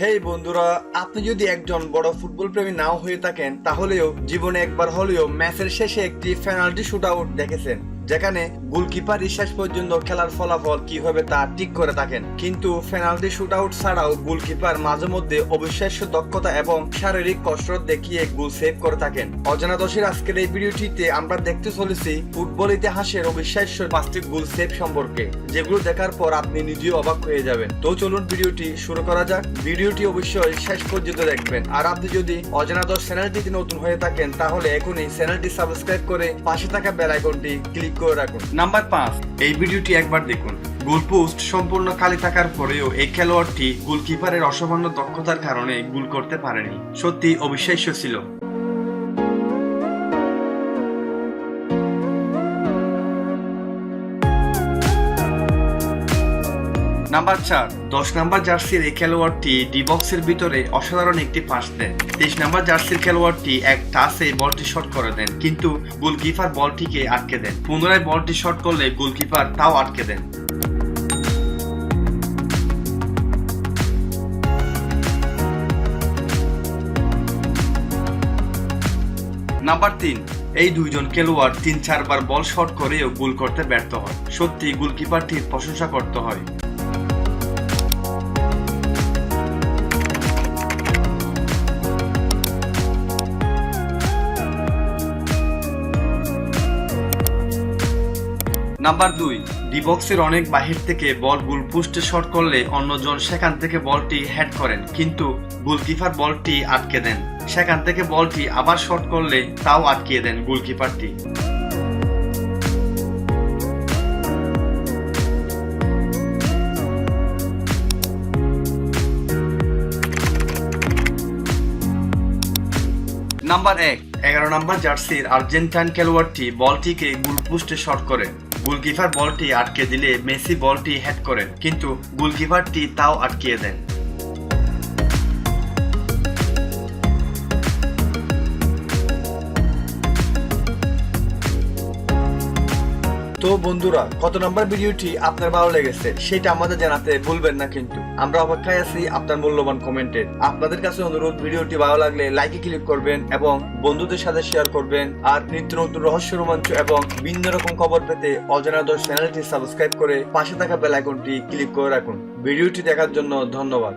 হেই বন্ধুরা, আপনি যদি একজন বড় ফুটবল প্রেমী নাও হয়ে থাকেন, তাহলেও জীবনে একবার হলেও ম্যাচের শেষে একটি ফেনাল্টি শুট আউট দেখেছেন। যেখানে গোলকিপার শেষ পর্যন্ত খেলার ফলাফল কি হবে তা ঠিক করে থাকেন। কিন্তু পেনাল্টি শুট আউট ছাড়াও গোলকিপার মাঝে মধ্যে অবিশ্বাস্য দক্ষতা এবং শারীরিক কসরত দেখিয়ে গোল সেভ করে থাকেন। অজানা দশের আজকের এই ভিডিওটিতে আমরা দেখতে চলেছি ফুটবল ইতিহাসের অবিশ্বাস্য পাঁচটি গোল সেভ সম্পর্কে, যেগুলো দেখার পর আপনি নিজেও অবাক হয়ে যাবেন। তো চলুন ভিডিওটি শুরু করা যাক। ভিডিওটি অবশ্যই শেষ পর্যন্ত দেখবেন। আর আপনি যদি অজানা দশ চ্যানেলটিতে নতুন হয়ে থাকেন, তাহলে এখনই চ্যানেলটি সাবস্ক্রাইব করে পাশে থাকা বেল আইকনটি ক্লিক করে রাখুন। নাম্বার পাঁচ, এই ভিডিওটি একবার দেখুন। গোলপোস্ট সম্পূর্ণ খালি থাকার পরেও এই খেলোয়াড়টি গোলকিপারের অসামান্য দক্ষতার কারণে গোল করতে পারেনি। সত্যি অবিশ্বাস্য ছিল। নাম্বার চার, দশ নাম্বার জার্সির এই খেলোয়াড়টি ডি বক্সের ভিতরে অসাধারণ একটি পাস দেন তেইশ নাম্বার জার্সির খেলোয়াড়টি এক টাসে বলটি শট করে দেন, কিন্তু গোলকিপার বলটিকে আটকে দেন। পুনরায় বলটি শট করলে গোলকিপার তাও আটকে দেন। নাম্বার তিন, এই দুইজন খেলোয়াড় তিন চারবার বল শট করেও গোল করতে ব্যর্থ হয়। সত্যি গোলকিপারটির প্রশংসা করতে হয়। নাম্বার দুই ডিবক্সের অনেক বাহির থেকে বল গোলপোস্টে শট করলে অন্যজন সেখান থেকে বলটি হেড করেন, কিন্তু গোলকিপার বলটি আটকে দেন। সেখান থেকে বলটি আবার শট করলে তাও আটকিয়ে দেন গোলকিপারটি। নাম্বার এক, এগারো নাম্বার জার্সির আর্জেন্টাইন খেলোয়াড়টি বলটিকে গোলপোস্টে শট করেন। গোলকিপার বলটি আটকে দিলে মেসি বলটি হেড করেন কিন্তু গোলকিপারটি তাও আটকিয়ে দেন। তো বন্ধুরা, কত নম্বর ভিডিওটি আপনার ভালো লেগেছে সেটা আমাদের জানাতে ভুলবেন না কিন্তু। আমরা অপেক্ষায় আছি আপনার মূল্যবান কমেন্টের। আপনাদের কাছে অনুরোধ, ভিডিওটি ভালো লাগলে লাইকে ক্লিক করবেন এবং বন্ধুদের সাথে শেয়ার করবেন। আর নিত্য নতুন রহস্য, রোমাঞ্চ এবং ভিন্ন রকম খবর পেতে অজানা দশ চ্যানেলটি সাবস্ক্রাইব করে পাশে থাকা বেল আইকনটি ক্লিক করে রাখুন। ভিডিওটি দেখার জন্য ধন্যবাদ।